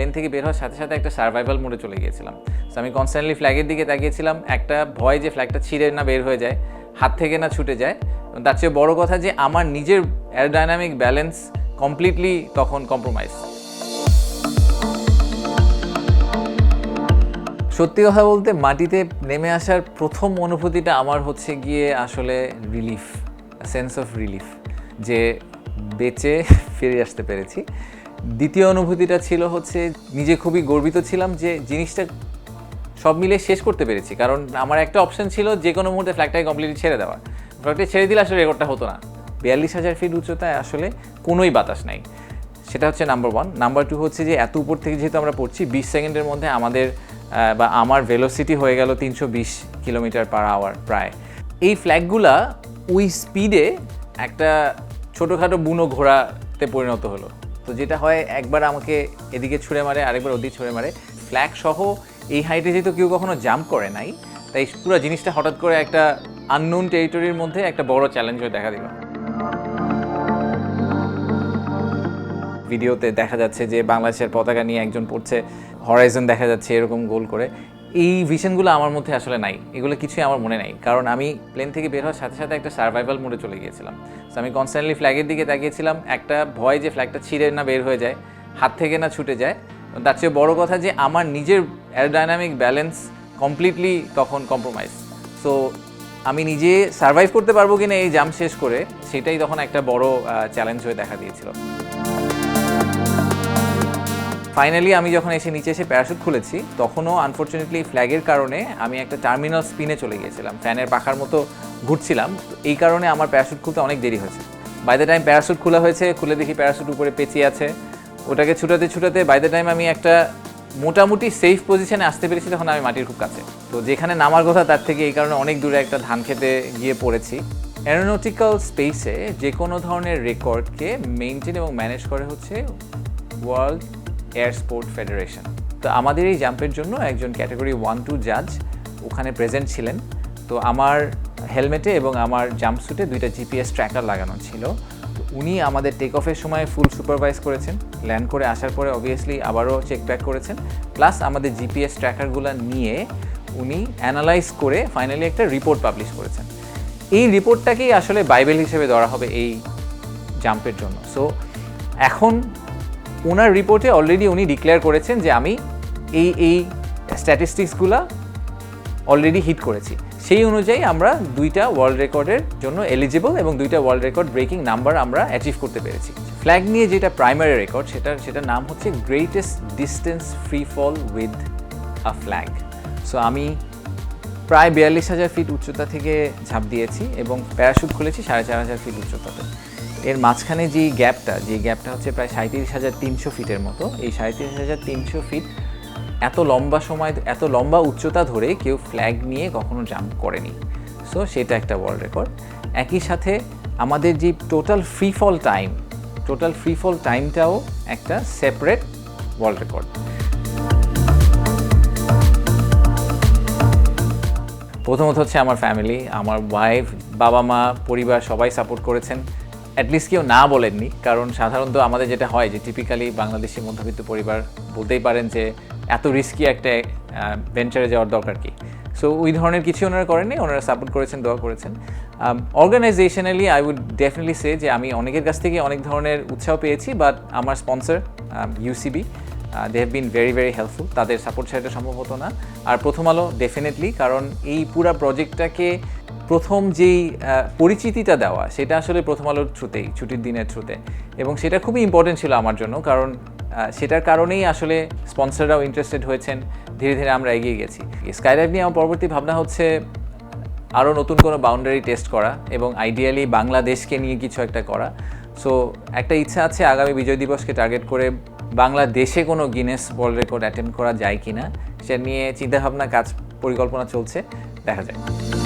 Plane থেকে বের হওয়ার সাথে সাথে একটা সার্ভাইভাল মোডে চলে গিয়েছিলাম। তো আমি কনস্ট্যান্টলি ফ্ল্যাগের দিকে তাকিয়েছিলাম। একটা ভয় যে ফ্ল্যাগটা ছিঁড়ে না বের হয়ে যায়, হাত থেকে না ছুটে যায়। তার চেয়ে বড় কথা যে, আমার নিজের অ্যারোডাইনামিক ব্যালেন্স কমপ্লিটলি তখন কম্প্রোমাইজ সত্যি কথা বলতে, মাটিতে নেমে আসার প্রথম অনুভূতিটা আমার হচ্ছে গিয়ে আসলে রিলিফ সেন্স অফ রিলিফ যে বেঁচে ফিরে আসতে পেরেছি। দ্বিতীয় অনুভূতিটা ছিল হচ্ছে নিজে খুবই গর্বিত ছিলাম যে জিনিসটা সব মিলে শেষ করতে পেরেছি। কারণ আমার একটা অপশন ছিল যে কোনো মুহূর্তে ফ্ল্যাগটাকে কমপ্লিটলি ছেড়ে দেওয়া ফ্ল্যাগটা ছেড়ে দিলে আসলে রেকর্ডটা হতো না। বিয়াল্লিশ হাজার ফিট উচ্চতায় আসলে কোনোই বাতাস নাই। সেটা হচ্ছে নাম্বার ওয়ান নাম্বার টু হচ্ছে যে এত উপর থেকে যেহেতু আমরা পড়ছি, বিশ সেকেন্ডের মধ্যে আমাদের বা আমার ভেলোসিটি হয়ে গেল তিনশো বিশ কিলোমিটার পার আওয়ার প্রায়। এই ফ্ল্যাগগুলা ওই স্পিডে একটা ছোটোখাটো বুনো ঘোড়াতে পরিণত হলো। তো যেটা হয়, একবার আমাকে এদিকে ছুঁড়ে মারে, আরেকবার ওদিকে ছুঁড়ে মারে। ফ্ল্যাগ সহ এই হাইটে যেহেতু কেউ কখনো জাম্প করে নাই, তাই পুরো জিনিসটা হঠাৎ করে একটা আননোন টেরিটরির মধ্যে একটা বড় চ্যালেঞ্জ হয়ে দেখা দিল। ভিডিওতে দেখা যাচ্ছে যে বাংলাদেশের পতাকা নিয়ে একজন পড়ছে হরাইজন দেখা যাচ্ছে এরকম গোল করে। এই ভিশনগুলো আমার মধ্যে আসলে নাই। এগুলো কিছুই আমার মনে নাই। কারণ আমি প্লেন থেকে বের হওয়ার সাথে সাথে একটা সার্ভাইভাল মোডে চলে গিয়েছিলাম। তো আমি কনস্ট্যান্টলি ফ্ল্যাগের দিকে তাকিয়েছিলাম। একটা ভয় যে ফ্ল্যাগটা ছিঁড়ে না বের হয়ে যায়, হাত থেকে না ছুটে যায়। তার চেয়ে বড় কথা যে আমার নিজের অ্যারোডাইনামিক ব্যালেন্স কমপ্লিটলি তখন কম্প্রোমাইজ সো আমি নিজে সার্ভাইভ করতে পারব কিনা এই জাম্প শেষ করে, সেটাই তখন একটা বড় চ্যালেঞ্জ হয়ে দেখা দিয়েছিল। ফাইনালি আমি যখন এসে নিচে এসে প্যারাশুট খুলেছি, তখনও আনফর্চুনেটলি ফ্ল্যাগের কারণে আমি একটা টার্মিনাল স্পিনে চলে গিয়েছিলাম। ফ্যানের পাখার মতো ঘুরছিলাম। এই কারণে আমার প্যারাশুট খুলতে অনেক দেরি হয়েছে। বাই দ্য টাইম প্যারাশুট খোলা হয়েছে, খুলে দেখি প্যারাশুট উপরে পেঁচিয়ে আছে। ওটাকে ছুটাতে ছুটাতে বাই দ্য টাইম আমি একটা মোটামুটি সেফ পজিশনে আসতে পেরেছি, তখন আমি মাটির খুব কাছে। তো যেখানে নামার কথা, তার থেকে এই কারণে অনেক দূরে একটা ধান খেতে গিয়ে পড়েছি। অ্যারোনটিক্যাল স্পেসে যে কোনো ধরনের রেকর্ডকে মেনটেন এবং ম্যানেজ করে হচ্ছে ওয়ার্ল্ড এয়ার স্পোর্ট ফেডারেশন তো আমাদের এই জাম্পের জন্য একজন ক্যাটাগরি ওয়ান, টু জাজ ওখানে প্রেজেন্ট ছিলেন। তো আমার হেলমেটে এবং আমার জাম্পস্যুটে দুইটা জিপিএস ট্র্যাকার লাগানো ছিল। উনি আমাদের টেক অফের সময় ফুল সুপারভাইজ করেছেন। ল্যান্ড করে আসার পরে অবভিয়াসলি আবারও চেক ব্যাক করেছেন। প্লাস আমাদের জিপিএস ট্র্যাকারগুলো নিয়ে উনি অ্যানালাইজ করে ফাইনালি একটা রিপোর্ট পাবলিশ করেছেন। এই রিপোর্টটাকেই আসলে বাইবেল হিসেবে ধরা হবে এই জাম্পের জন্য। সো এখন ওনার রিপোর্টে অলরেডি উনি ডিক্লেয়ার করেছেন যে আমি এই এই স্ট্যাটিস্টিক্সগুলো অলরেডি হিট করেছি। সেই অনুযায়ী আমরা দুইটা ওয়ার্ল্ড রেকর্ডের জন্য এলিজিবল এবং দুইটা ওয়ার্ল্ড রেকর্ড ব্রেকিং নাম্বার আমরা অ্যাচিভ করতে পেরেছি। ফ্ল্যাগ নিয়ে যেটা প্রাইমারি রেকর্ড সেটার সেটার নাম হচ্ছে greatest distance free fall with a flag so আমি প্রায় বিয়াল্লিশ হাজার ফিট উচ্চতা থেকে ঝাঁপ দিয়েছি এবং প্যারাশুট খুলেছি, সাড়ে চার হাজার ফিট উচ্চতাতে। এর মাঝখানে যে গ্যাপটা যে গ্যাপটা হচ্ছে প্রায় সাঁত্রিশ হাজার তিনশো ফিটের মতো, এই সাঁত্রিশ হাজার তিনশো ফিট এত লম্বা সময়, এত লম্বা উচ্চতা ধরে কেউ ফ্ল্যাগ নিয়ে কখনো জাম্প করেনি। সো সেটা একটা ওয়ার্ল্ড রেকর্ড একই সাথে আমাদের যে total free fall time total free fall টাইমটাও একটা সেপারেট ওয়ার্ল্ড রেকর্ড প্রথমত হচ্ছে আমার ফ্যামিলি আমার ওয়াইফ বাবা মা পরিবার সবাই সাপোর্ট করেছেন। অ্যাটলিস্ট কেউ না বলেননি, কারণ সাধারণত আমাদের যেটা হয় যে টিপিক্যালি বাংলাদেশি মধ্যবিত্ত পরিবার বলতেই পারেন যে এত রিস্কি একটা ভেঞ্চারে যাওয়ার দরকার কি। সো ওই ধরনের কিছু ওনারা করেননি, ওনারা সাপোর্ট করেছেন, দোয়া করেছেন। Organisationally I would definitely say যে আমি অনেকের কাছ থেকে অনেক ধরনের উৎসাহ পেয়েছি বাট আমার sponsor UCB they have been very very helpful তাদের সাপোর্ট ছাড়া সম্ভব হতো না। আর প্রথম আলো ডেফিনেটলি কারণ এই পুরা প্রজেক্টটাকে প্রথম যেই পরিচিতিটা দেওয়া, সেটা আসলে প্রথম আলোর থ্রুতেই ছুটির দিনের থ্রুতে এবং সেটা খুবই ইম্পর্টেন্ট ছিল আমার জন্য, কারণ সেটার কারণেই আসলে স্পন্সররাও ইন্টারেস্টেড হয়েছেন। ধীরে ধীরে আমরা এগিয়ে গেছি। স্কাইলাইভ নিয়ে আমার পরবর্তী ভাবনা হচ্ছে আরও নতুন কোনো বাউন্ডারি টেস্ট করা এবং আইডিয়ালি বাংলাদেশকে নিয়ে কিছু একটা করা। সো একটা ইচ্ছা আছে আগামী বিজয় দিবসকে টার্গেট করে বাংলাদেশে কোনো গিনেস ওয়ার্ল্ড রেকর্ড অ্যাটেম্প করা যায় কি না নিয়ে চিন্তাভাবনা কাজ পরিকল্পনা চলছে, দেখা যায়